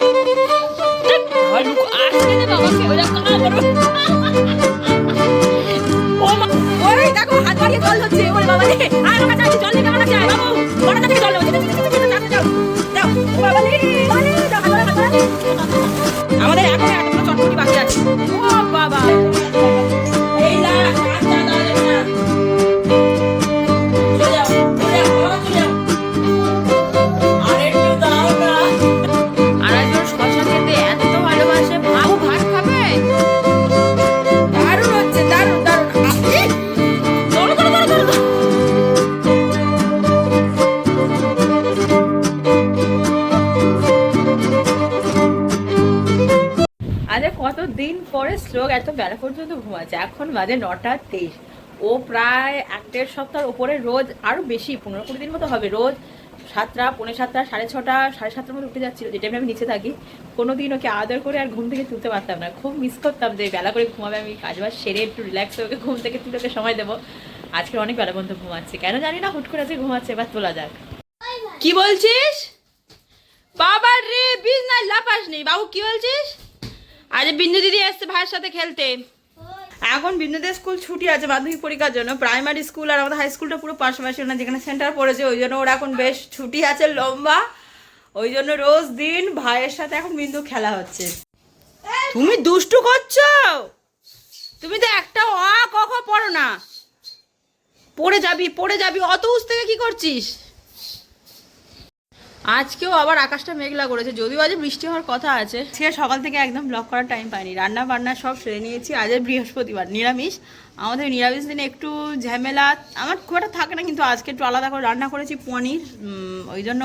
Hallo, আজকে না বাবাকে ওরা কথা বলো ও মা ওরে দেখো হাত বাড়িয়ে জল হচ্ছে ওরে বাবা রে আর আমার কাছে জল নিয়ে কেমন আছে বাবু বড় কাছে জল হচ্ছে আমাদের এখন একটা চটপটি বাকি আছে। শ্লোক, এত বেলা পর্যন্ত ঘুমাচ্ছে। এখন বাজে নটা তেইশ। ও প্রায় এক দেড় সপ্তাহের উপরে রোজ আরও বেশি, পনেরো কুড়ি দিন মতো হবে। রোজ সাতটা, পৌনে সাতটা, সাড়ে ছটা, সাড়ে সাতটার মধ্যে উঠে যাচ্ছিল। যে টাইমে আমি নিচে থাকি কোনো দিন ওকে আদর করে আর ঘুম থেকে তুলতে পারতাম না। খুব মিস করতাম যে বেলা করে ঘুমাবে, আমি কাজ বাজ সেরে একটু রিল্যাক্স হয়ে ওকে ঘুম থেকে তুলে ওকে সময় দেবো। আজকে অনেক বেলা পর্যন্ত ঘুমাচ্ছে। কেন জানি না, হুট করে আজকে ঘুমাচ্ছে, এবার তোলা যাক। কি বলছিস? বাবার রে বিজ না। লাপাস নেই বাবু, কি বলছিস? আজ বিন্দু দিদি এসছে ভাইয়ের সাথে খেলতে। এখন বিন্দুদের স্কুল ছুটি আছে মাধ্যমিক পরীক্ষার জন্য। প্রাইমারি স্কুল আর আমাদের হাই স্কুলটা পুরো পাশাপাশি না যেখানে সেন্টার পড়েছে ওই জন্য ওরা এখন বেশ ছুটি আছে লম্বা। ওই জন্য রোজ দিন ভাইয়ের সাথে এখন বিন্দু খেলা হচ্ছে। তুমি দুষ্টু করছ? তুমি তো একটা অ ক খ পড়ো না। পড়ে যাবি পড়ে যাবি। অত উস থেকে কি করছিস? আজকেও আবার আকাশটা মেঘলা করেছে যদিও আজ বৃষ্টি হওয়ার কথা আছে। সে সকাল থেকে একদম ব্লক করার টাইম পাইনি। রান্না বান্না সব সেরে নিয়েছি আজ বৃহস্পতিবার নিরামিষ। আমাদের নিরামিষ দিনে একটু ঝামেলা আমার খুব একটা থাকে না কিন্তু আজকে একটু আলাদা করে রান্না করেছি পনির। ওই জন্য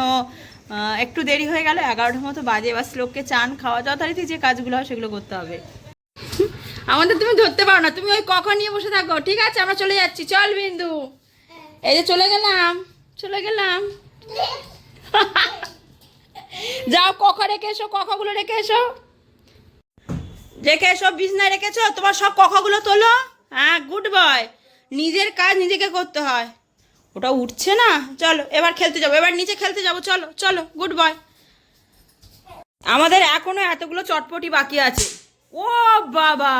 একটু দেরি হয়ে গেল এগারোটার মতো বাজে। এবার শ্লোককে চান খাওয়া যথারীতি যে কাজগুলো হয় সেগুলো করতে হবে। আমাদের তুমি ধরতে পারো না তুমি ওই কখন নিয়ে বসে থাকো? ঠিক আছে আমরা চলে যাচ্ছি। চল বিন্দু। এই যে চলে গেলাম চলে গেলাম। যাও কখ রেখে এসো, কখগুলো রেখে এসো। রেখে এসো, বিছনায় রেখেছো? তোমার সব কখগুলো তোলো? হ্যাঁ গুড বয় নিজের কাজ নিজেকে করতে হয়। ওটা উঠছে না? চলো, এবার খেলতে যাব। এবার নিচে খেলতে যাব। চলো চলো গুড বয় আমাদের এখনও এতগুলো চটপটি বাকি আছে। ও বাবা!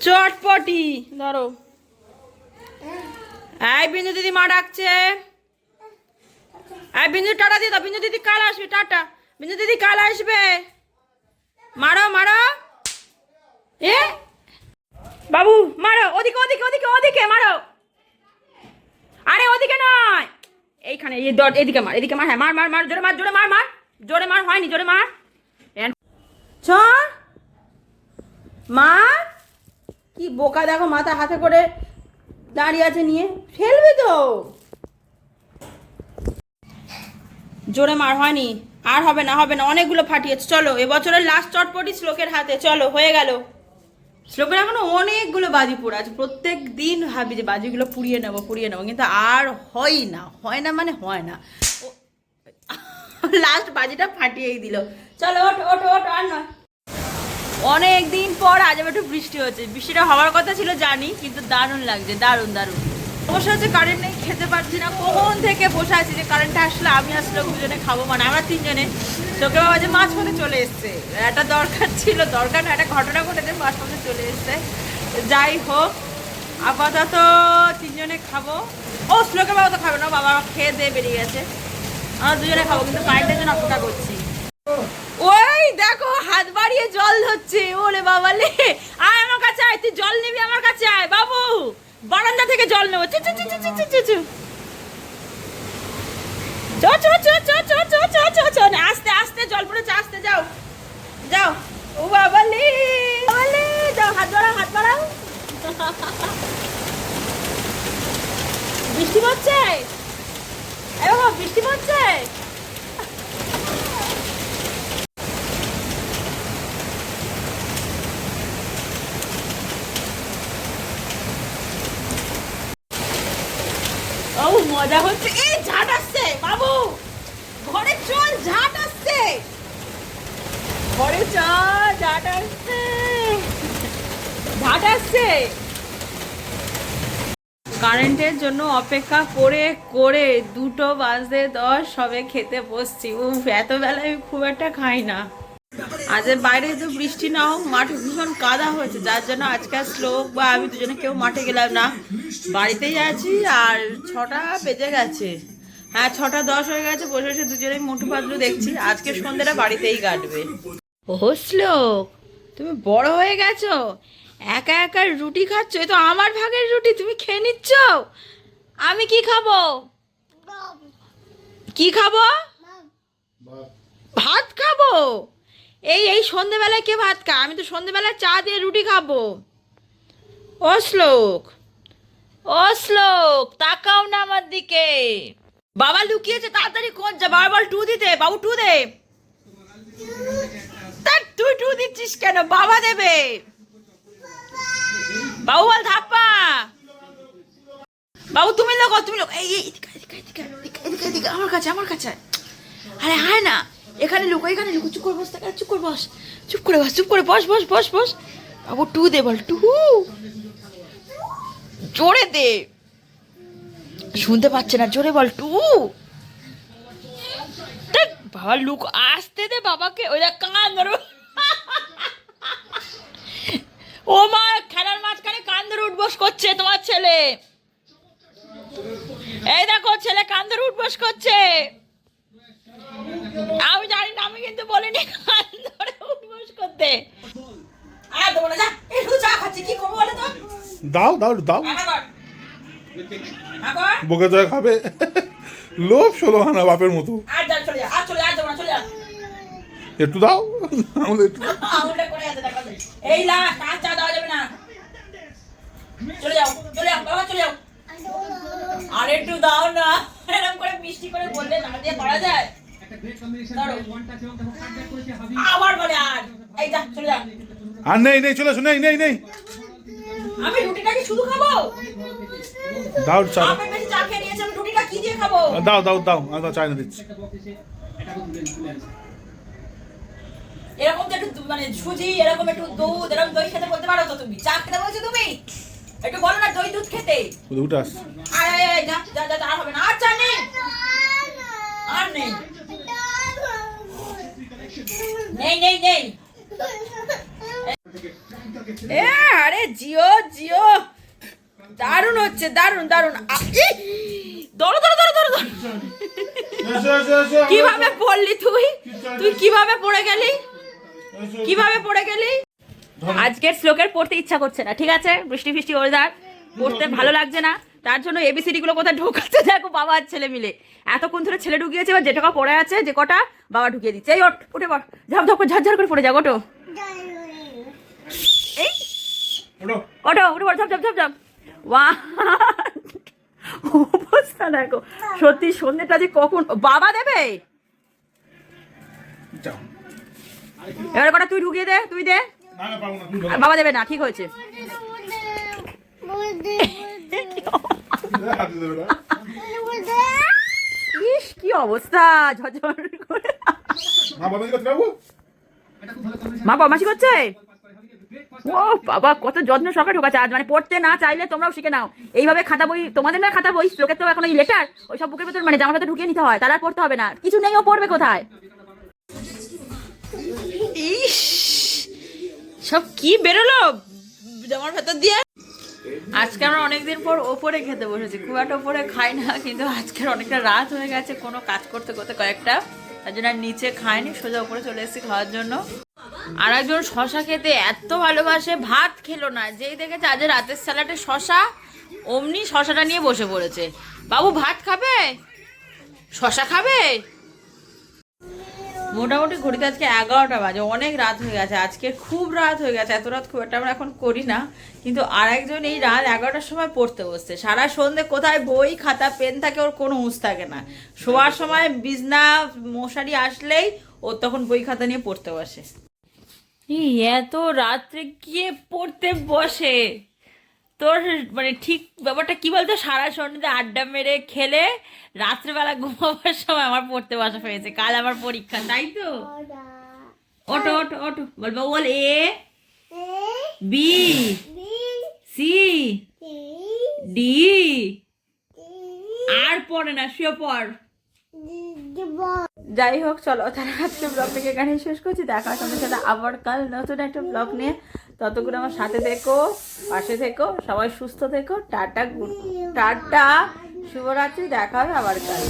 চটপটি! ধরো। এই বিন্দু দিদি মা ডাকছে। বিন্দু টাটা দিয়ে দাও, বিন্দু দিদি কাল আসবে, টাটা। বিন্দু দিদি কাল আসবে। মারো মারো। এ? বাবু, মারো, ওদিকে ওদিকে ওদিকে ওদিকে, মারো। আরে, ওদিকে নয়। এইখানে, এই এদিকে মার এদিকে মার হ্যাঁ মার মার মার, জোরে মার জোরে মার মার। জোরে মার, হয়নি, জোরে মার। চ মার কি বোকা দেখো মাথা হাতে করে দাঁড়িয়ে আছে নিয়ে। ফেলবে তো। জোরে মার হয়নি। আর হবে না হবে না, অনেকগুলো ফাটিয়েছে। চলো, এবছরের লাস্ট চটপটি শ্লোকের হাতে, চলো, হয়ে গেল। শ্লোকের এখনও অনেকগুলো বাজি পড়ে আছে। প্রত্যেক দিন ভাবি যে বাজিগুলো পুড়িয়ে নেব পুড়িয়ে নেব, কিন্তু আর হয় না হয় না মানে হয় না। লাস্ট বাজিটা ফাটিয়েই দিল। চলো, ওঠো ওঠো ওঠো, আর নয়। অনেক দিন পর আজ একটু বৃষ্টি হচ্ছে। বৃষ্টিটা হওয়ার কথা ছিল জানি, কিন্তু দারুণ লাগছে, দারুণ দারুণ। সমস্যা হচ্ছে কারেন্ট নেই, খেতে পারছি না। কখন থেকে বসে আছি যে কারেন্টটা আসলে আমি আসলে দুজনে খাব? মানে আমরা তিনজনে। চোখে বাবা যে মাছ পথে চলে এসছে। একটা দরকার ছিল, দরকার না, একটা ঘটনা ঘটেছে, মাছ পথে চলে এসছে। যাই হোক, আপাতত তিনজনে খাব। ও শ্লোকের বাবা তো খাবে না, বাবা খেয়ে দিয়ে বেরিয়ে গেছে। আমরা দুজনে খাব, কিন্তু কারেন্টের জন্য অপেক্ষা করছি। ওই দেখো, হাত বাড়িয়ে জল ধরছে। ওরে বাবা লে। আয় আমার কাছে আয়, তুই জল নিবি আমার কাছে আয়, বাবু। বারান্দা থেকে জল নেব চু চু চু চু চু চু চু চু চ চ চ চ চ চ চ আস্তে আস্তে জল আস্তে যাও যাও যাও হাত হাত বৃষ্টি পড়ছে বৃষ্টি পড়ছে ও মজা হচ্ছে। এই ঝাট আসছে, বাবু! ঘরে চল, ঝাট আসছে। ঘরে চল, ঝাট আসছে। ঝাট আসছে। কারেন্টের জন্য অপেক্ষা করে করে দুটো বাজতে দশ, সবে খেতে বসছি। উফ এত বেলায় খুব একটা খাই না। আজ বাইরে তো বৃষ্টি না হোক মাঠে ভীষণ কাদা হয়েছে যার জন্য আজকে শ্লোক বা আমি দুজনে কেউ মাঠে গেলাম না। বাড়িতেই আছি আর ছটা বেজে গেছে। হ্যাঁ ছটা দশ হয়ে গেছে বসে বসে দুজনে মোটু পাতলু দেখছি। আজকে সন্ধ্যেটা বাড়িতেই কাটবে। ও শ্লোক তুমি বড় হয়ে গেছো? একা একা রুটি খাচ্ছ? এ তো আমার ভাগের রুটি তুমি খেয়ে নিচ্ছ? আমি কি খাব? কি খাব? ভাত খাব? এই এই সন্ধেবেলায় কে ভাত খা? আমি তো সন্ধেবেলায় চা দিয়ে রুটি খাব। ও শ্লোক ও শ্লোক তাকাও না আমার দিকে। বাবা লুকিয়েছে তাড়াতাড়ি কোন যা বাবা বল টু দিতে বাবু টু দে। তা তুই টু দিচ্ছিস কেন? বাবা দেবে। বাবু বল ধাপ্পা বাবু তুমি লোক তুমি লোক। এই এদিকে এদিকে এদিকে এদিকে, এদিকে আমার কাছে আমার কাছে। আরে আয় না। এখানে লুকো এখানে লুকো চুপ করে বস থাক, চুপ করে বস চুপ করে বস চুপ করে বস বস বস বস। বাবু টু দে বল টু জোরে দে। শুনতে পাচ্ছে না জোরে বল টু বাবা লুক আসতে দে বাবাকে ওই দেখ কান ধরো। ও মা খেলার মাঝখানে কান ধরে উঠবস করছে তোমার ছেলে। এই দেখো ছেলে কান ধরে উঠবস করছে। আমি জানি না আমি কিন্তু বলিনি কান ধরে উঠবস করতে। দাও দাও দাও। আগর আগর বকে জয় খাবে। লোভ ষোলো আনা বাপের মতো। একটু দাও। একটু। এই লাস্ট আর চা দেওয়া যাবে না? চলে যাও চলে যাও বাবা চলে যাও। আর একটু দাও না এরকম করে মিষ্টি করে বললে না দিয়ে করা যায়। আবার বলে আর এই যা চলে যা। আর নেই নেই চলে আসো নেই নেই নেই। আমি রুটিটা কি শুধু খাব? দাও চা। আমি বেশি চা খেয়ে নিয়েছি আমি রুটিটা কি দিয়ে খাব? দাও দাও দাও আমি দাও চাই না দিচ্ছি। এরকম তো একটু মানে সুজি এরকম একটু দুধ এরকম দই খেতে বলতে পারো তো তুমি। চা খেতে বলছো তুমি? একটু বলো না দই দুধ খেতে। উঠে আস যা যা যা যা, আর হবে না। আর চা নেই। আর নেই। নেই নেই নেই। এ আরে জিও জিও। দারুণ হচ্ছে দারুণ দারুণ। আ- ই! দৌড়ো দৌড়ো দৌড়ো দৌড়ো দৌড়ো। কীভাবে পড়লি তুই? তুই কীভাবে পড়ে গেলি? কীভাবে পড়ে গেলি? আজকের শ্লোকের পড়তে ইচ্ছা করছে না ঠিক আছে? বৃষ্টি ফিষ্টি ওয়েদার পড়তে ভালো লাগছে না। তার জন্য এবিসিডি গুলো কোথায় ঢোকাচ্ছে দেখো বাবা আর ছেলে মিলে। এতক্ষণ ধরে ছেলে ঢুকিয়েছে এবার যে টাকা পড়ে আছে যে কটা বাবা ঢুকিয়ে দিচ্ছে। এই ওট উঠে পড় ঝাপ ঝাপ করে ঝরঝর করে পড়ে যাও ওটো এই। ওঠো। ওটো উঠে পড় ঝাপ ঝাপ ঝাপ ঝাপ। ওয়ান অবস্থা দেখো। সত্যি সন্ধ্যেটা যে কখন বাবা দেবে? যাও। এবারে কটা তুই ঢুকিয়ে দে তুই দে। বাবা দেবে না ঠিক হয়েছে। ইস কি অবস্থা? ঝরঝর করে। মা বদমাসি করছে ও বাবা কত যত্ন সহকারে ঢোকাচ্ছে। আজ মানে পড়তে না চাইলে তোমরাও শিখে নাও। এইভাবে খাতা বই তোমাদের না খাতা বই লোকের তো এখন এই লেটার ওই সব বুকের ভেতর মানে জামার ভেতর ঢুকিয়ে নিতে হয় তারা পড়তে হবে না। কিছু নেই ও পড়বে কোথায়? সব কি বেরোলো? জামার ভেতর দিয়ে আজকে আমরা অনেকদিন পর ওপরে খেতে বসেছি। খুব একটা ওপরে খাই না, কিন্তু আজকের অনেকটা রাত হয়ে গেছে কোনো কাজ করতে করতে কয়েকটা। তার জন্য আর নিচে খাইনি, সোজা ওপরে চলে এসেছি খাওয়ার জন্য। আর একজন শশা খেতে এত ভালোবাসে, ভাত খেলো না। যেই দেখেছে আজ রাতের স্যালাডে শশা, অমনি শশাটা নিয়ে বসে পড়েছে। বাবু ভাত খাবে? শশা খাবে? মোটামুটি ঘড়িতে আজকে এগারোটা বাজে, অনেক রাত হয়ে গেছে। আজকে খুব রাত হয়ে গেছে, এত রাত খুব একটা আমরা এখন করি না। কিন্তু আর একজন এই রাত এগারোটার সময় পড়তে বসছে। সারা সন্ধে কোথায় বই, খাতা, পেন থাকে, ওর কোনো হুঁশ থাকে না। শোয়ার সময় বিছনা, মশারি আসলেই ও তখন বই, খাতা নিয়ে পড়তে বসে। এত রাত্রে গিয়ে পড়তে বসে? তোর মানে ঠিক ব্যাপারটা কি বলতো? সারা সন্ধ্যে আড্ডা মেরে খেলে রাত্রেবেলা ঘুমাবার সময় আমার পড়তে বসা হয়েছে। কাল আমার পরীক্ষা তাই তো? ওটো ওটো ওটো বলব বল এ বি সি ডি আর পড়ে না শুয়ে পড়। যাই হোক চলো তাহলে আজকে ব্লগটাকে এখানে শেষ করছি। দেখা তোমাদের সাথে আবার কাল নতুন একটা ব্লগ নিয়ে। ততক্ষণ আমার সাথে থেকো, পাশে থেকো, সবাই সুস্থ থেকো, টাটা টাটা, শুভরাত্রি, দেখা হবে আবার কাল।